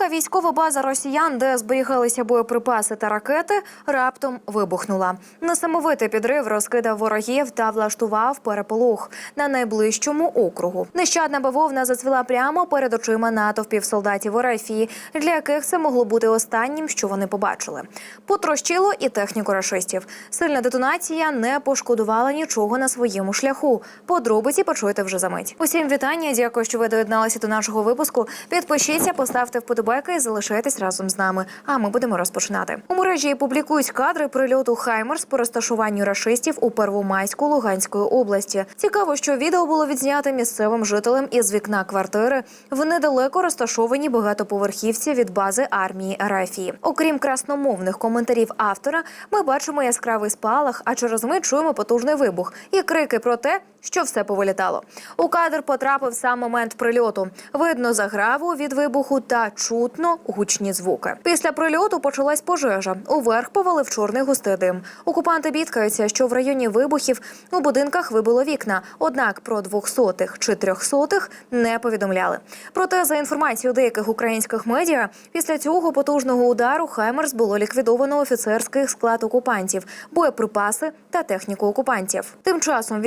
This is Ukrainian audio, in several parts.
Невелика військова база росіян, де зберігалися боєприпаси та ракети, раптом вибухнула. Несамовитий підрив розкидав ворогів та влаштував переполох на найближчому округу. Нещадна бавовна зацвіла прямо перед очима натовпів солдатів Орефії, для яких це могло бути останнім, що вони побачили. Потрощило і техніку рашистів. Сильна детонація не пошкодувала нічого на своєму шляху. Подробиці почуєте вже за мить. Усім вітання. Дякую, що ви доєдналися до нашого випуску. Підпишіться, поставте вподобайки і залишайтесь разом з нами. А ми будемо розпочинати. У мережі публікують кадри прильоту Хаймерс по розташуванню рашистів у Первомайську Луганської області. Цікаво, що відео було відзнято місцевим жителем із вікна квартири в недалеко розташованій багатоповерхівці від бази армії Арафії. Окрім красномовних коментарів автора, ми бачимо яскравий спалах, а через мить чуємо потужний вибух і крики про те, що все повилітало. У кадр потрапив сам момент прильоту. Видно заграву від вибуху та чутно гучні звуки. Після прильоту почалась пожежа. Уверх повалив чорний густий дим. Окупанти бідкаються, що в районі вибухів у будинках вибило вікна. Однак про двохсотих чи трьохсотих не повідомляли. Проте, за інформацією деяких українських медіа, після цього потужного удару Хаймерс було ліквідовано офіцерський склад окупантів, боєприпаси та техніку окупантів. Тим часом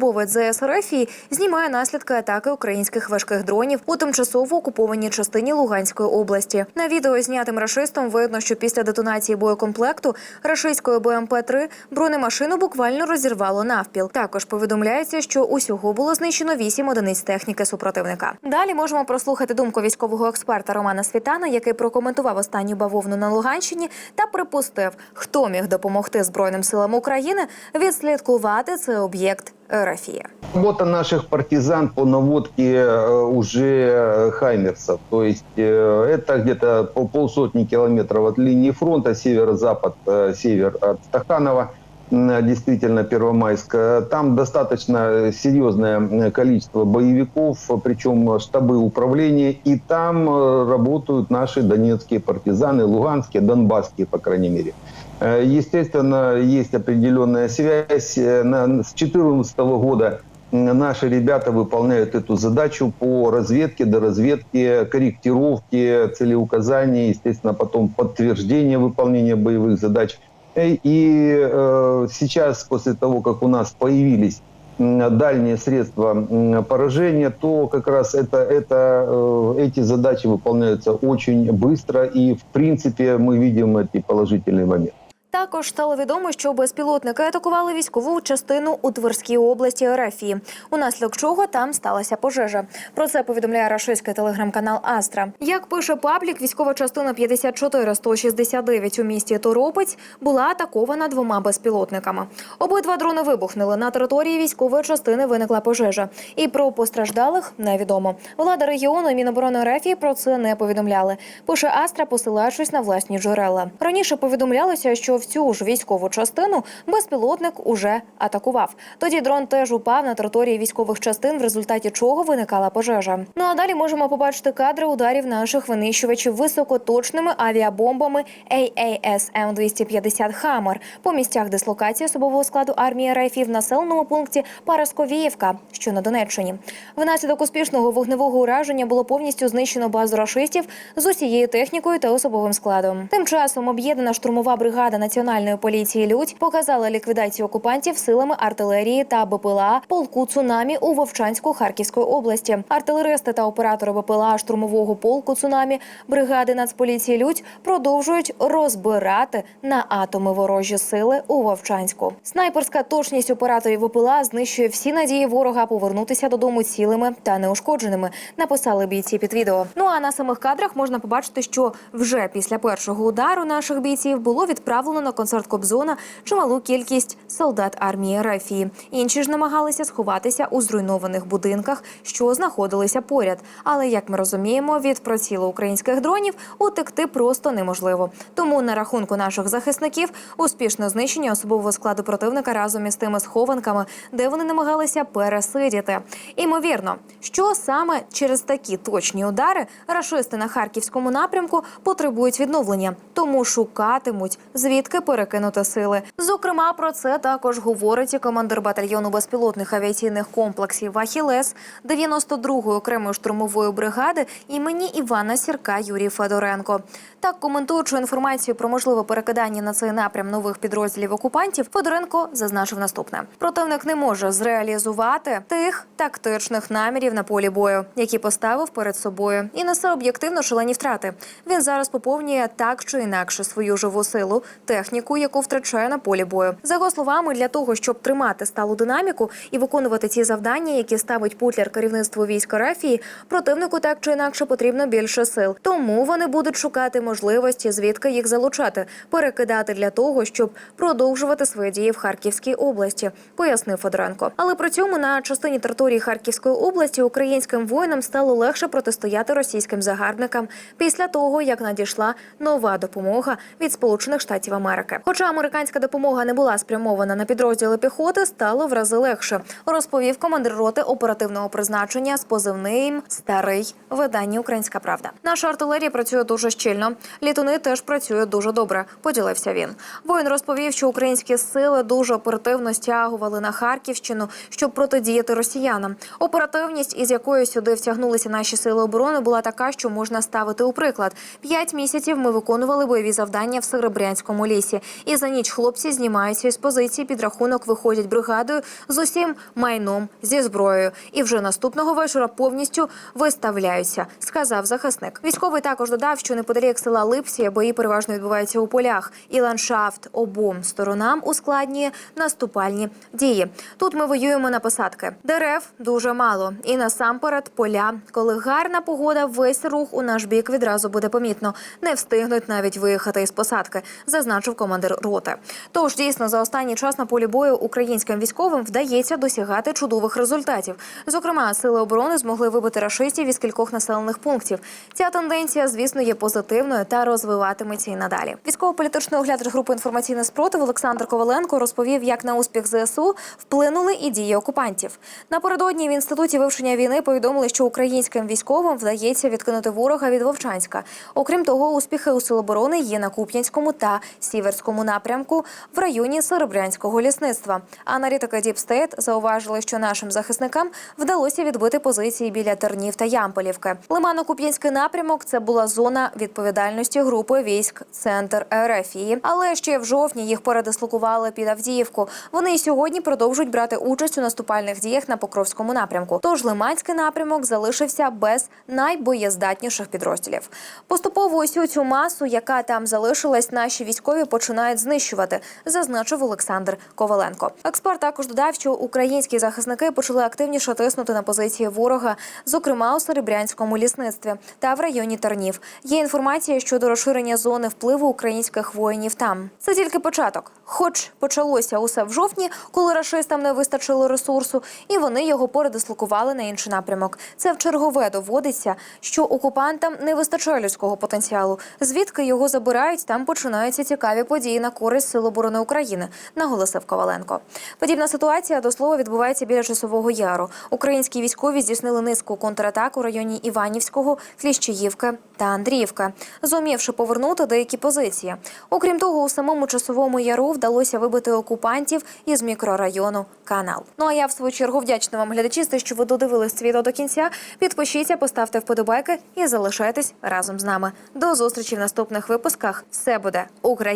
військовослужбовець ЗС Рефії знімає наслідки атаки українських важких дронів у тимчасово окупованій частині Луганської області. На відео знятим рашистом видно, що після детонації боєкомплекту рашистської БМП-3 бронемашину буквально розірвало навпіл. Також повідомляється, що усього було знищено вісім одиниць техніки супротивника. Далі можемо прослухати думку військового експерта Романа Світана, який прокоментував останню бавовну на Луганщині та припустив, хто міг допомогти збройним силам України відслідкувати цей об'єкт Рафія. Работа наших партизан по наводке э, уже э, хаймерсов. То есть э, это где-то по полсотни километров от линии фронта, северо-запад, э, север от Стаханова, действительно Первомайска. Там достаточно серьезное количество боевиков, причем штабы управления. И там э, работают наши донецкие партизаны, луганские, донбасские, по крайней мере. Э, Естественно, есть определенная связь. Э, С 2014 года наши ребята выполняют эту задачу по разведке, доразведке, корректировке целеуказаний, естественно, потом подтверждение выполнения боевых задач. Э, И сейчас, после того, как у нас появились дальние средства поражения, то как раз это, это, эти задачи выполняются очень быстро. И, в принципе, мы видим эти положительные моменты. Також стало відомо, що безпілотники атакували військову частину у Тверській області Ерефії, унаслідок чого там сталася пожежа. Про це повідомляє рашистський телеграм-канал Астра. Як пише паблік, військова частина 54169 у місті Торопець була атакована двома безпілотниками. Обидва дрони вибухнули. На території військової частини виникла пожежа. І про постраждалих невідомо. Влада регіону і Міноборони Ерефії про це не повідомляли. Пише Астра, посилаючись на власні джерела. Раніше повідомлялося, що в цю ж військову частину безпілотник уже атакував. Тоді дрон теж упав на території військових частин, в результаті чого виникала пожежа. Ну а далі можемо побачити кадри ударів наших винищувачів високоточними авіабомбами AASM 250 Хаммер по місцях дислокації особового складу армії РФ в населеному пункті Парасковіївка, що на Донеччині. Внаслідок успішного вогневого ураження було повністю знищено базу рашистів з усією технікою та особовим складом. Тим часом об'єднана штурмова бригада національної поліції Людь показала ліквідацію окупантів силами артилерії та БПЛА полку цунамі у Вовчанську Харківської області. Артилеристи та оператори БПЛА штурмового полку цунамі бригади Нацполіції Людь продовжують розбирати на атоми ворожі сили у Вовчанську. Снайперська точність операторів БПЛА знищує всі надії ворога повернутися додому цілими та неушкодженими. Написали бійці під відео. Ну а на самих кадрах можна побачити, що вже після першого удару наших бійців було відправлено на концерт Кобзона чималу кількість солдат армії Рафії. Інші ж намагалися сховатися у зруйнованих будинках, що знаходилися поряд. Але як ми розуміємо, від прицілу українських дронів утекти просто неможливо. Тому на рахунку наших захисників успішне знищення особового складу противника разом із тими схованками, де вони намагалися пересидіти. Імовірно, що саме через такі точні удари рашисти на харківському напрямку потребують відновлення, тому шукатимуть звідки звідки перекинути сили. Зокрема, про це також говорить і командир батальйону безпілотних авіаційних комплексів Ахілес 92-ї окремої штурмової бригади імені Івана Сірка Юрій Федоренко. Так, коментуючи інформацію про можливе перекидання на цей напрям нових підрозділів окупантів, Федоренко зазначив наступне: противник не може зреалізувати тих тактичних намірів на полі бою, які поставив перед собою, і несе об'єктивно шалені втрати. Він зараз поповнює так чи інакше свою живу силу, техніку, яку втрачає на полі бою. За його словами, для того, щоб тримати сталу динаміку і виконувати ті завдання, які ставить Путлер керівництво військ Рефії, противнику так чи інакше потрібно більше сил. Тому вони будуть шукати можливості, звідки їх залучати, перекидати для того, щоб продовжувати свої дії в Харківській області, пояснив Федоренко. Але при цьому на частині території Харківської області українським воїнам стало легше протистояти російським загарбникам після того, як надійшла нова допомога від Сполучених Штатів Америки. Хоча американська допомога не була спрямована на підрозділи піхоти, стало в рази легше, розповів командир роти оперативного призначення з позивним старий видання Українська Правда. Наша артилерія працює дуже щільно. Літуни теж працюють дуже добре. Поділився він. Воїн розповів, що українські сили дуже оперативно стягували на Харківщину, щоб протидіяти росіянам. Оперативність, із якою сюди втягнулися наші сили оборони, була така, що можна ставити у приклад. П'ять місяців ми виконували бойові завдання в Серебрянському лісі, і за ніч хлопці знімаються із позиції. Під рахунок виходять бригадою з усім майном зі зброєю. І вже наступного вечора повністю виставляються, сказав захисник. Військовий також додав, що неподалік села Липсія бої переважно відбуваються у полях, і ландшафт обом сторонам ускладнює наступальні дії. Тут ми воюємо на посадки. Дерев дуже мало, і насамперед поля. Коли гарна погода, весь рух у наш бік відразу буде помітно. Не встигнуть навіть виїхати із посадки, зазначив командир роти. Тож дійсно за останній час на полі бою українським військовим вдається досягати чудових результатів. Зокрема, сили оборони змогли вибити рашистів із кількох населених пунктів. Ця тенденція, звісно, є позитивною та розвиватиметься і надалі. Військово-політичний оглядач групи інформаційний спротив Олександр Коваленко розповів, як на успіх ЗСУ вплинули і дії окупантів. Напередодні в інституті вивчення війни повідомили, що українським військовим вдається відкинути ворога від Вовчанська. Окрім того, успіхи у Сил оборони є на Куп'янському та Сіверському напрямку в районі Серебрянського лісництва. Аналітики Діпстейт зауважили, що нашим захисникам вдалося відбити позиції біля Тернів та Ямполівки. Лимано-Куп'янський напрямок це була зона відповідальності групи військ Центр РФІ. Але ще в жовтні їх передислокували під Авдіївку. Вони і сьогодні продовжують брати участь у наступальних діях на Покровському напрямку. Тож Лиманський напрямок залишився без найбоєздатніших підрозділів. Поступово усю цю масу, яка там залишилась, наші військові починають знищувати, зазначив Олександр Коваленко. Експерт також додав, що українські захисники почали активніше тиснути на позиції ворога, зокрема у Серебрянському лісництві та в районі Тернів. Є інформація щодо розширення зони впливу українських воїнів там. Це тільки початок. Хоч почалося усе в жовтні, коли рашистам не вистачило ресурсу, і вони його передислокували на інший напрямок. Це в чергове доводиться, що окупантам не вистачає людського потенціалу. Звідки його забирають, там починаються цікаві події на користь Сил оборони України, наголосив Коваленко. Подібна ситуація до слова відбувається біля часового яру. Українські військові здійснили низку контратак у районі Іванівського, Кліщіївки та Андріївка, зумівши повернути деякі позиції. Окрім того, у самому часовому яру вдалося вибити окупантів із мікрорайону Канал. Ну а я в свою чергу вдячна вам глядачі, за що ви додивились це до кінця. Підпишіться, поставте вподобайки і залишайтесь разом з нами. До зустрічі в наступних випусках. Все буде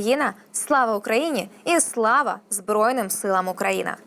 Україна! Слава Україні і слава Збройним силам України!